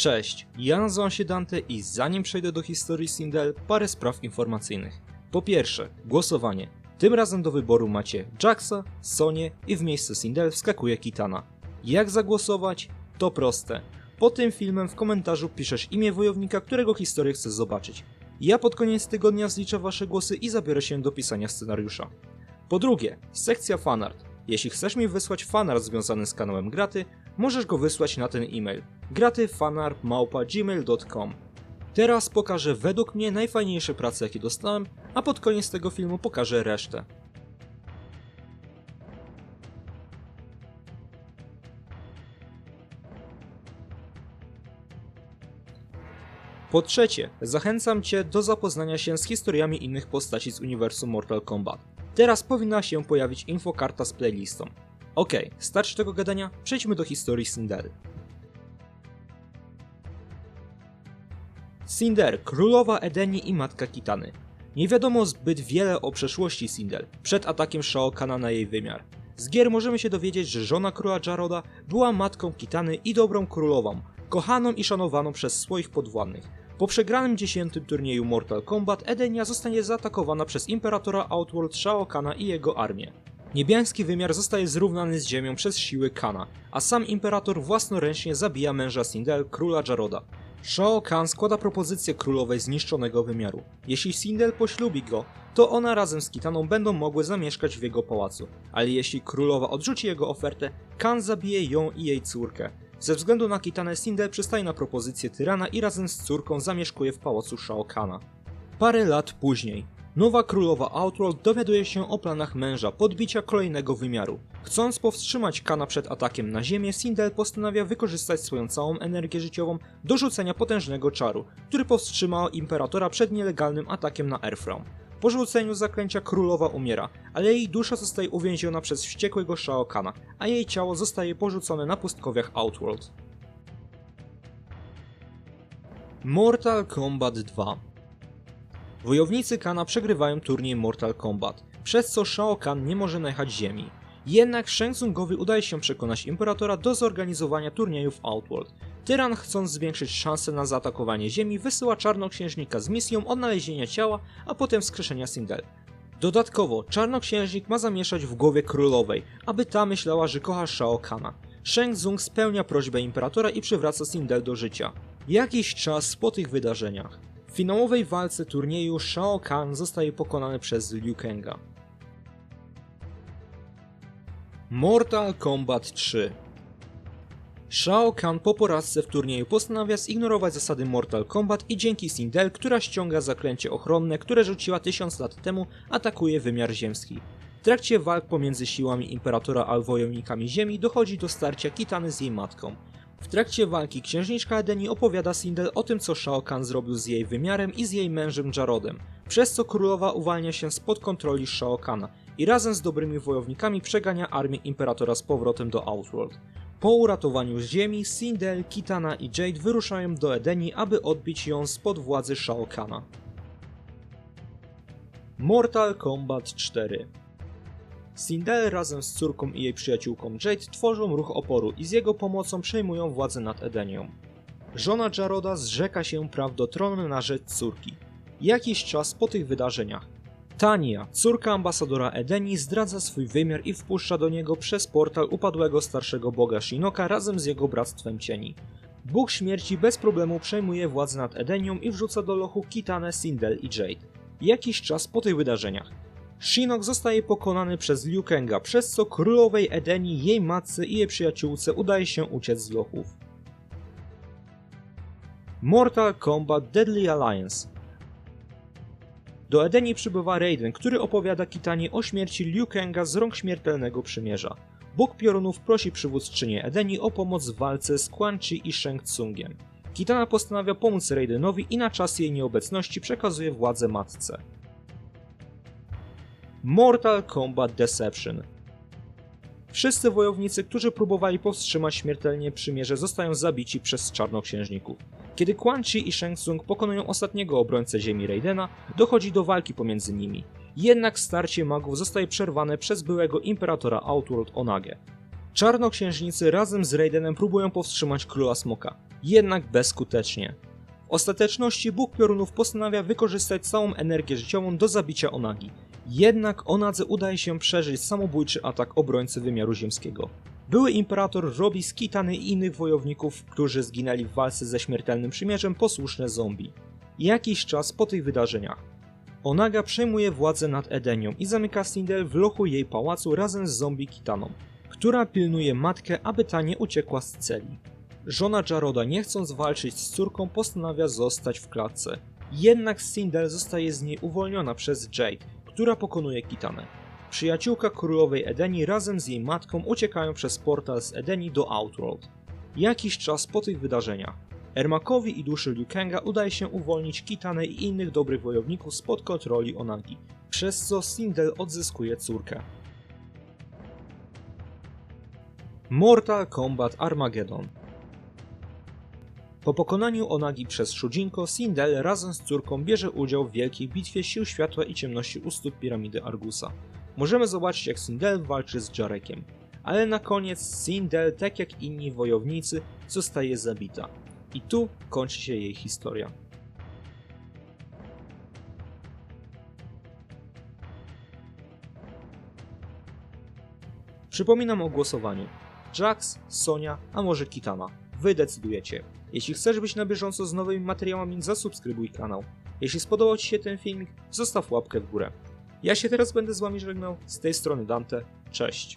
Cześć, ja nazywam się Dante i zanim przejdę do historii Sindel, parę spraw informacyjnych. Po pierwsze, głosowanie. Tym razem do wyboru macie Jaxa, Sonię i w miejsce Sindel wskakuje Kitana. Jak zagłosować? To proste. Pod tym filmem w komentarzu piszesz imię wojownika, którego historię chcesz zobaczyć. Ja pod koniec tygodnia zliczę wasze głosy i zabiorę się do pisania scenariusza. Po drugie, sekcja fanart. Jeśli chcesz mi wysłać fanart związany z kanałem Graty, możesz go wysłać na ten e-mail gratyfanart.gmail.com Teraz pokażę według mnie najfajniejsze prace jakie dostałem, a pod koniec tego filmu pokażę resztę. Po trzecie, zachęcam Cię do zapoznania się z historiami innych postaci z uniwersum Mortal Kombat. Teraz powinna się pojawić infokarta z playlistą. Okej, starczy tego gadania, przejdźmy do historii Sindel. Cinder, królowa Edenii i matka Kitany. Nie wiadomo zbyt wiele o przeszłości Sindel, przed atakiem Shao Kana na jej wymiar. Z gier możemy się dowiedzieć, że żona króla Jaroda była matką Kitany i dobrą królową, kochaną i szanowaną przez swoich podwładnych. Po przegranym dziesiątym turnieju Mortal Kombat Edenia zostanie zaatakowana przez imperatora Outworld Shao Kana i jego armię. Niebiański wymiar zostaje zrównany z ziemią przez siły Kana, a sam imperator własnoręcznie zabija męża Sindel, króla Jaroda. Shao Kahn składa propozycję królowej zniszczonego wymiaru. Jeśli Sindel poślubi go, to ona razem z Kitaną będą mogły zamieszkać w jego pałacu, ale jeśli królowa odrzuci jego ofertę, Kahn zabije ją i jej córkę. Ze względu na Kitanę Sindel przystaje na propozycję tyrana i razem z córką zamieszkuje w pałacu Shao Kahna. Parę lat później, nowa królowa Outworld dowiaduje się o planach męża podbicia kolejnego wymiaru. Chcąc powstrzymać Kana przed atakiem na ziemię, Sindel postanawia wykorzystać swoją całą energię życiową do rzucenia potężnego czaru, który powstrzyma imperatora przed nielegalnym atakiem na Earthrealm. Po rzuceniu zaklęcia królowa umiera, ale jej dusza zostaje uwięziona przez wściekłego Shao Kana, a jej ciało zostaje porzucone na pustkowiach Outworld. Mortal Kombat 2 Wojownicy Kana przegrywają turniej Mortal Kombat, przez co Shao Kahn nie może najechać ziemi. Jednak Shang Tsungowi udaje się przekonać Imperatora do zorganizowania turnieju w Outworld. Tyran, chcąc zwiększyć szanse na zaatakowanie Ziemi, wysyła Czarnoksiężnika z misją odnalezienia ciała, a potem wskrzeszenia Sindel. Dodatkowo, Czarnoksiężnik ma zamieszać w głowie królowej, aby ta myślała, że kocha Shao Kana. Shang Tsung spełnia prośbę Imperatora i przywraca Sindel do życia. Jakiś czas po tych wydarzeniach, w finałowej walce turnieju Shao Kahn zostaje pokonany przez Liu Kanga. Mortal Kombat 3 Shao Kahn po porażce w turnieju postanawia zignorować zasady Mortal Kombat i dzięki Sindel, która ściąga zaklęcie ochronne, które rzuciła tysiąc lat temu, atakuje wymiar ziemski. W trakcie walk pomiędzy siłami Imperatora a wojownikami Ziemi dochodzi do starcia Kitany z jej matką. W trakcie walki księżniczka Edeni opowiada Sindel o tym, co Shao Kahn zrobił z jej wymiarem i z jej mężem Jarodem, przez co królowa uwalnia się spod kontroli Shao Kahna i razem z dobrymi wojownikami przegania armię Imperatora z powrotem do Outworld. Po uratowaniu z ziemi, Sindel, Kitana i Jade wyruszają do Edeni, aby odbić ją spod władzy Shao Kahna. Mortal Kombat 4 Sindel razem z córką i jej przyjaciółką Jade tworzą ruch oporu i z jego pomocą przejmują władzę nad Edenią. Żona Jaroda zrzeka się praw do tronu na rzecz córki. Jakiś czas po tych wydarzeniach, Tania, córka ambasadora Edeni, zdradza swój wymiar i wpuszcza do niego przez portal upadłego starszego boga Shinoka razem z jego bractwem cieni. Bóg śmierci bez problemu przejmuje władzę nad Edenią i wrzuca do lochu Kitanę, Sindel i Jade. Jakiś czas po tych wydarzeniach, Shinnok zostaje pokonany przez Liu Kanga, przez co królowej Edenii, jej matce i jej przyjaciółce udaje się uciec z lochów. Mortal Kombat Deadly Alliance Do Edenii przybywa Raiden, który opowiada Kitanie o śmierci Liu Kanga z rąk śmiertelnego przymierza. Bóg piorunów prosi przywódczynię Edenii o pomoc w walce z Quan Chi i Shang Tsungiem. Kitana postanawia pomóc Raidenowi i na czas jej nieobecności przekazuje władzę matce. Mortal Kombat Deception. Wszyscy wojownicy, którzy próbowali powstrzymać śmiertelnie przymierze, zostają zabici przez czarnoksiężników. Kiedy Quan Chi i Shang Tsung pokonują ostatniego obrońcę ziemi Raidena, dochodzi do walki pomiędzy nimi. Jednak starcie magów zostaje przerwane przez byłego imperatora Outworld Onage. Czarnoksiężnicy razem z Raidenem próbują powstrzymać Króla Smoka, jednak bezskutecznie. W ostateczności Bóg Piorunów postanawia wykorzystać całą energię życiową do zabicia Onagi. Jednak Onadze udaje się przeżyć samobójczy atak obrońcy wymiaru ziemskiego. Były imperator robi z Kitany i innych wojowników, którzy zginęli w walce ze śmiertelnym przymierzem posłuszne zombie. Jakiś czas po tych wydarzeniach Onaga przejmuje władzę nad Edenią i zamyka Sindel w lochu jej pałacu razem z zombie Kitaną, która pilnuje matkę, aby ta nie uciekła z celi. Żona Jaroda, nie chcąc walczyć z córką, postanawia zostać w klatce. Jednak Sindel zostaje z niej uwolniona przez Jade, która pokonuje Kitanę. Przyjaciółka królowej Edeni razem z jej matką uciekają przez portal z Edeni do Outworld. Jakiś czas po tych wydarzeniach Ermakowi i duszy Liu Kanga udaje się uwolnić Kitanę i innych dobrych wojowników spod kontroli Onagi, przez co Sindel odzyskuje córkę. Mortal Kombat Armageddon Po pokonaniu Onagi przez Shujinko, Sindel razem z córką bierze udział w wielkiej bitwie sił światła i ciemności u stóp piramidy Argusa. Możemy zobaczyć jak Sindel walczy z Jarekiem, ale na koniec Sindel, tak jak inni wojownicy, zostaje zabita. I tu kończy się jej historia. Przypominam o głosowaniu. Jax, Sonia, a może Kitana. Wy decydujecie. Jeśli chcesz być na bieżąco z nowymi materiałami, zasubskrybuj kanał. Jeśli spodobał Ci się ten filmik, zostaw łapkę w górę. Ja się teraz będę z Wami żegnał, z tej strony Dante, cześć.